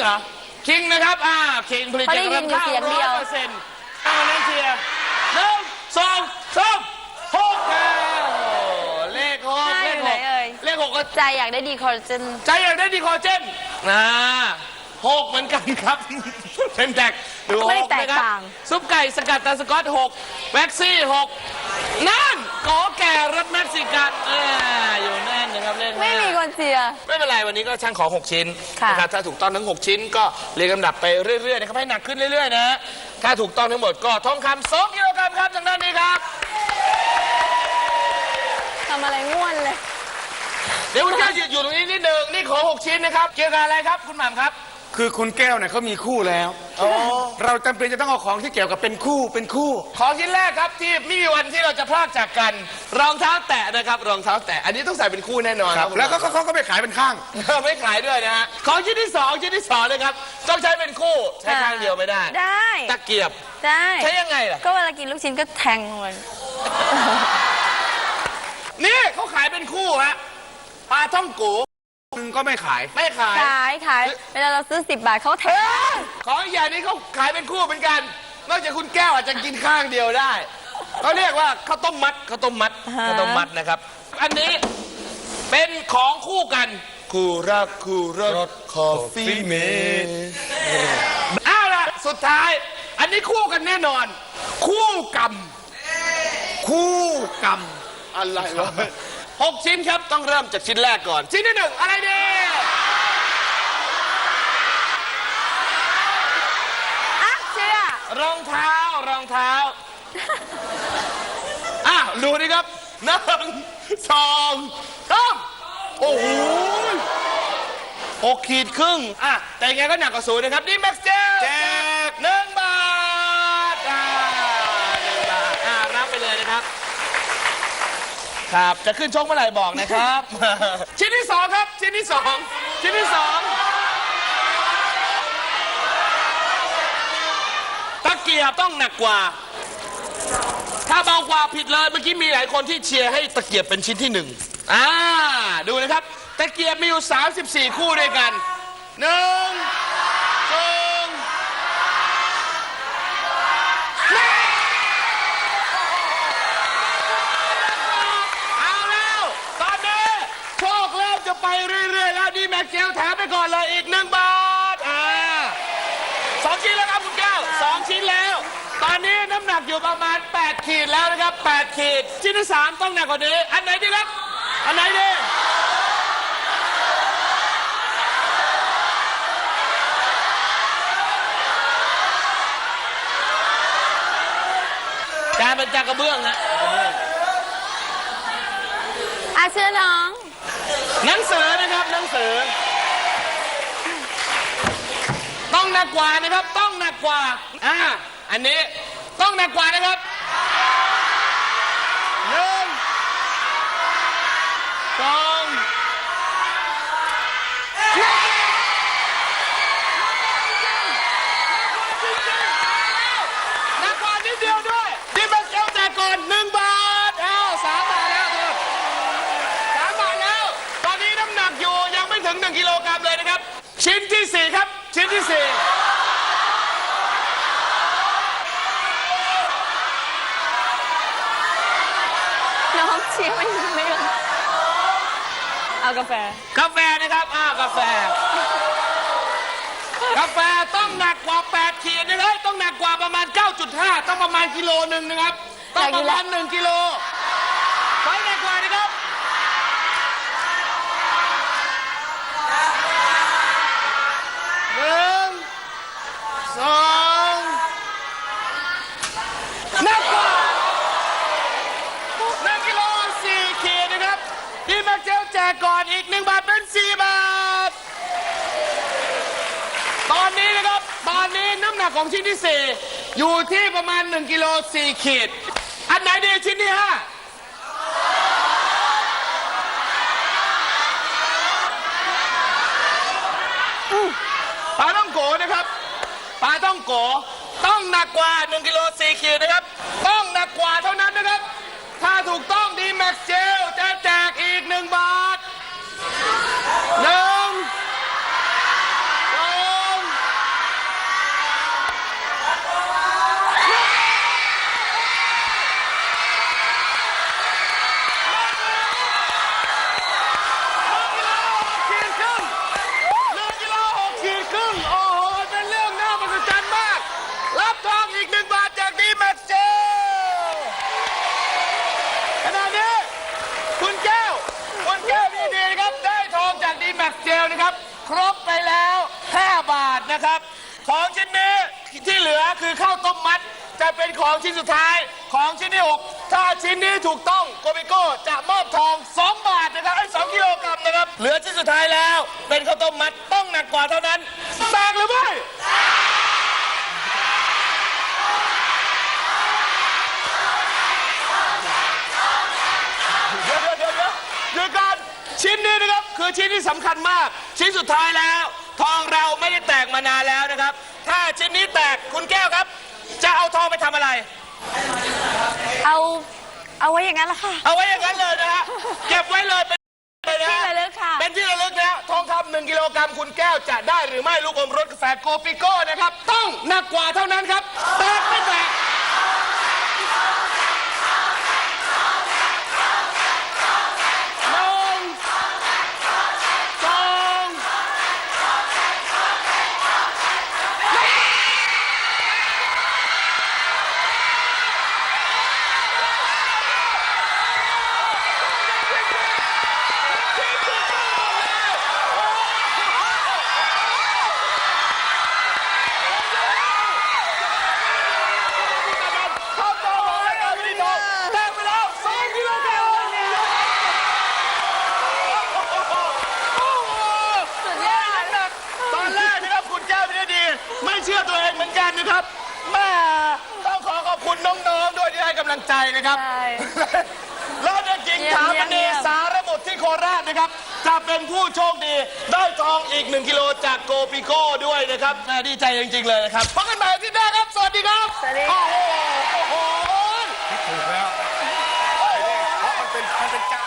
เหรอ คิงนะครับ อ่า คิงผลิตเขาจากได้ยินอยู่เสียงเดียวร้อยเปอร์เซ็นต์เอาเลเชียร์หนึ่งสองสามหกแล้วเลขหกใช่เลขไหหนกเอ่ยเลขหกก็ใจอยากได้ดีคอลลาเจนใจอยากได้ดีคอลลาเจนนะ หกเหมือนกันครับ เป็นแตกดูหไม่กแตกนะครับต่าง ซุปไก่สกัดตาสกอตหกแม็กซี่หกนั่นกอแก่รสเม็กซิกันอ่าอยู่นั่นนะครับเลขไม่ห้ามีคนเชียร์ ไม่เป็นไรวันนี้ก็ช่างของ 6 ชิ้นค่ะ นะครับถ้าถูกต้องทั้ง 6 ชิ้นก็เรียงลำดับไปเรื่อยๆนะครับให้หนักขึ้นเรื่อยๆนะฮะถ้าถูกต้องทั้งหมดก็ทองคำสองกิโลกรัมครับทางด้านนี้ครับ ทำอะไรง่วนเลย เดี๋ยวคุณแก้วยืนอยู่ตรงนี้นิดหนึ่งนี่ของ 6 ชิ้นนะครับ เกี่ยวกับอะไรครับคุณหม่ำครับ คือคุณแก้วเนี่ยเขามีคู่แล้ว เราจำเป็นจะต้องเอาของที่เกี่ยวกับเป็นคู่เป็นคู่ ของชิ้นแรกครับที่ไม่มีวันที่เราจะพลากจากกัน รองเท้าแตะนะครับ รองเท้าแตะอันนี้ต้องใส่เป็นคู่แน่นอนครับคุณหแล้วก็ม่ำเขาก็ไปขายเป็นข้าง ไม่ขายด้วยนะฮะของชิ้นที่สองชิ้นที่สองเลยครับต้องใช้เป็นคู่ใช้ข้างเดียวไม่ได้ ได้ตะเกียบได้ใช้ยังไงล่ะก็เวลากินลูกชิ้นก็แทงมันนี่เขาขายเป็นคู่ฮะปลาท่องโก มึงก็ไม่ขาย ไม่ขาย ขายขายเวลาเราซื้อสิบบาทเขาแทงของอีกอย่างนี้เขาขายเป็นคู่เหมือนกัน นอกจากคุณแก้วอาจจะกินข้างเดียวได้ เขาเรียกว่าข้าวต้มมัดข้าวต้มมัดข้าวต้มมัดนะครับ อันนี้เป็นของคู่กันคู่รักคู่รักคอฟฟี่เมดเอาล่ะสุดท้าย อันนี้คู่กันแน่นอน คู่กรรม คู่กรรมอะไรวะ หกชิ้นครับ ต้องเริ่มจากชิ้นแรกก่อน ชิ้นที่หนึ่งอะไรดีอะเชียร์รองเท้ารองเท้า อะดูนี่ครับหนึ่งสองสามโอ้โหหกขีดครึ่ง อะ แต่ยังไงก็หนักกว่าศูนย์นะครับ นี่แม็กซ์เจลแจกหนึ่งบาท อ่าหนึ่งบาท อ่ารับไปเลยนะครับ ครับ จะขึ้นชกเมื่อไหร่บอกนะครับ ชิ้นที่สองครับ ชิ้นที่สองชิ้นที่สองตะเกียบต้องหนักกว่า ถ้าเบากว่าผิดเลย เมื่อกี้มีหลายคนที่เชียร์ให้ตะเกียบเป็นชิ้นที่หนึ่งอ่า ดูนะครับ ตะเกียบมีอยู่ 34 คู่ด้วยกันหนึ่งสองเอาแล้ว ตอนนี้โชคเริ่มจะไปเรื่อย ๆ แล้วดีแม็กเจลแถมไปก่อนเลยอีกหนึ่งบาท อ่า สองชิ้นแล้วครับคุณแก้วสองชิ้นแล้ว ตอ นนี้น้ำหนักอยู่ประมาณ 8 ขีดแล้วนะครับ 8 ขีด ชิ้นที่สามต้องหนักกว่านี้ อันไหนดีครับ อันไหนดีการเป็นจากกระเบื้องฮะอะเชื่อน้อง หนังสือนะครับหนังสือ ต้องหนักกว่านะครับ ต้องหนักกว่าอ่าอันนี้ ต้องหนักกว่านะครับหนึ่งสองหนักกว่านิดเดียวด้วยดิบัสเอลแจกก่อนหนึ่งบาทเอ้าสามบาทแล้วเถอะสามบาทแล้ว ตอนนี้น้ำหนักอยู่ยังไม่ถึงหนึ่งกิโลกรัมเลยนะครับ ชิ้นที่สี่ครับ ชิ้นที่สี่ น้อง เชียร์ไม่ไม่ลงเอากาแฟ กาแฟนะครับอ้าวกาแฟ กาแฟต้องหนักกว่า 8 ขีดนะครับต้องหนักกว่าประมาณ 9.5 ต้องประมาณกิโลหนึ่งนะครับ ต้องประมาณ 1 กิโลไปหนักกว่านะครับ หนึ่งสองหนักกว่าหนึ่งกิโลสี่ขีดนะครับดีแม็กเจลแจกก่อนอีกหนึ่งบาทเป็นสี่บาท ตอนนี้นะครับ ตอน นักของชิ้นที่สี่อยู่ที่ประมาณ 1กิโล4ขีด อันไหนดีชิ้นที่ห้าปลาต้องโกนะครับปลาต้องโกต้องหนักกว่า 1กิโล4ขีดะครับ ครบไปแล้ว 5 บาทนะครับ ของชิ้นนี้ที่เหลือคือข้าวต้มมัด จะเป็นของชิ้นสุดท้ายของชิ้นที่ 6 ถ้าชิ้นนี้ถูกต้องโกบิโก้จะมอบทอง 2 บาทนะครับไอ้สกิโลกรัมนะครับ เหลือชิ้นสุดท้ายแล้ว เป็นข้าวต้มมัดต้องหนักกว่าเท่านั้นแตกหรือไม่ ชิ้นนี้นะครับคือชิ้นที่สำคัญมาก ชิ้นสุดท้ายแล้ว ทองเราไม่ได้แตกมานานแล้วนะครับ ถ้าชิ้นนี้แตกคุณแก้วครับ จะเอาทองไปทำอะไร เอาเอาไว้อย่างนั้นละค่ะ เอาไว้อย่างนั้นเลยนะฮะเก็บไว้เลยเป็นเลยนะที่ฮะระลึกค่ะ เป็นที่ระลึกนะทองคำหนึ่งกิโลกรัมคุณแก้วจะได้หรือไม่ลูกอมรสกาแฟโกปิโก้นะครับ ต้องหนักกว่าเท่านั้นครับแตกไม่แตกำลังใจนะครับ ใช่ แล้วเด็กหญิงเยี่มถามณีสารบุตรที่โคราชนะครับ จะเป็นผู้โชคดีได้ทองอีก 1 กิโลจากโกปิโก้ด้วยนะครับแม่ดีใจจริง ๆ เลยนะครับพบกันใหม่อาที่หน้าครับ สวัสดีครับ สวัสดีค่โอ้โหโอ้โห ถูกแล้วมันเป็นมันเป็นการ